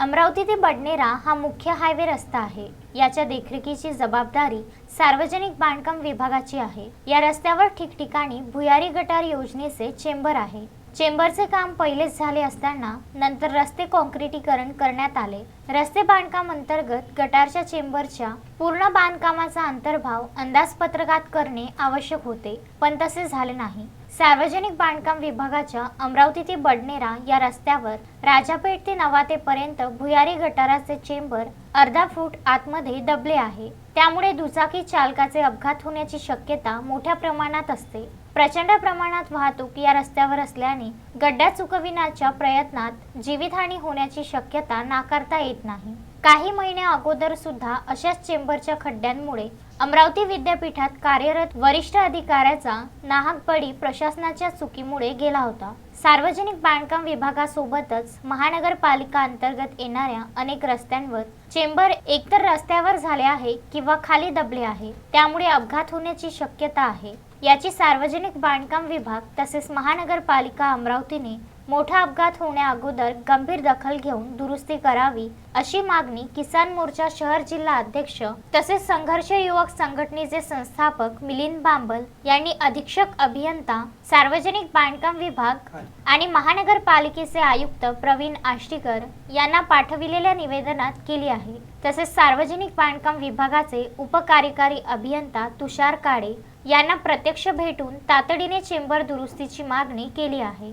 अमरावती ते बडनेरा हा मुख्य हायवे रस्ता आहे. याच्या देखरेखीची जबाबदारी सार्वजनिक बांधकाम विभागाची आहे. या रस्त्यावर ठिकठिकाणी भुयारी गटार योजनेचे चेंबर आहे. चेंबरचे काम पहिलेच झाले असताना नंतर रस्ते काँक्रिटीकरण करण्यात आले. रस्ते बांधकाम अंतर्गत गटारच्या चेंबरच्या पूर्ण बांधकामाचा अंतर्भाव अंदाजपत्रकात करणे आवश्यक होते पण तसे झाले नाही. सार्वजनिक बांधकाम विभागाच्या अमरावती ते बडनेरा या रस्त्यावर राजापेठ ते नवातेपर्यंत भुयारी गटाराचे चेंबर अर्धा फूट आतमध्ये दबले आहे. त्यामुळे दुचाकी चालकाचे अपघात होण्याची शक्यता मोठ्या प्रमाणात असते. प्रचंड प्रमाणात वाहतूक या रस्त्यावर असल्याने गड्डा चुकविण्याच्या प्रयत्नात जीवितहानी होण्याची शक्यता नाकारता येत नाही. काही महिन्या अगोदर सुद्धा अशाच चेंबरच्या खड्ड्यांमुळे अमरावती विद्यापीठात कार्यरत वरिष्ठ अधिकाऱ्याचा नाहक बळी प्रशासनाच्या चुकीमुळे गेला होता. सार्वजनिक बांधकाम विभागासोबतच महानगरपालिका अंतर्गत येणाऱ्या अनेक रस्त्यांवर चेंबर एकतर रस्त्यावर झाले आहे किंवा खाली दबले आहे त्यामुळे अपघात होण्याची शक्यता आहे. याची सार्वजनिक बांधकाम विभाग तसेच महानगरपालिका अमरावतीने मोठा अपघात होण्या अगोदर गंभीर दखल घेऊन दुरुस्ती करावी अशी मागणी किसान मोर्चा शहर जिल्हा अध्यक्ष तसेच संघर्ष युवक संघटनेचे संस्थापक मिलिंद बांबल यांनी अधीक्षक अभियंता सार्वजनिक बांधकाम विभाग आणि महानगरपालिकेचे आयुक्त प्रवीण आष्टीकर यांना पाठविलेल्या निवेदनात केली आहे. तसेच सार्वजनिक बांधकाम विभागाचे उपकार्यकारी अभियंता तुषार काळे यांना प्रत्यक्ष भेटून तातडीने चेंबर दुरुस्तीची मागणी केली आहे.